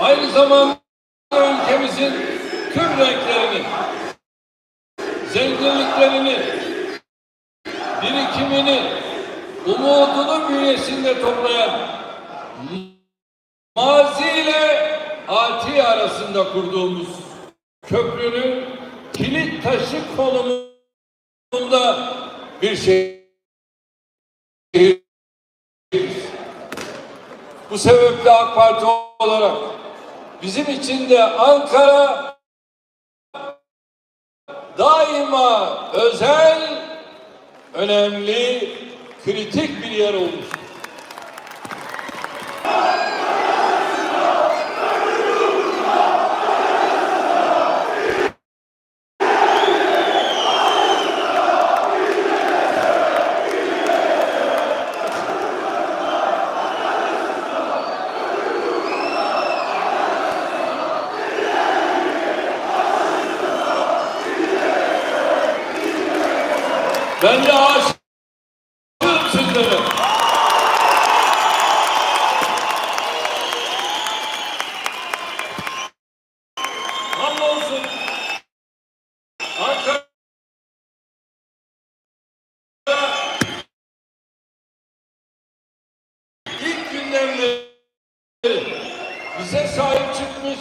aynı zamanda ülkemizin tüm renklerini, zenginliklerini, birikimini, umudunu bünyesinde toplayan mazi ile ati arasında kurduğumuz köprünün kilit taşı konumunda bir şey. Bu sebeple AK Parti olarak bizim için de Ankara daima özel, önemli, kritik bir yer olmuştur. Ben de aşığım sizlere. Hamdolsun. Ankara ilk günden beri bize sahip çıkmış,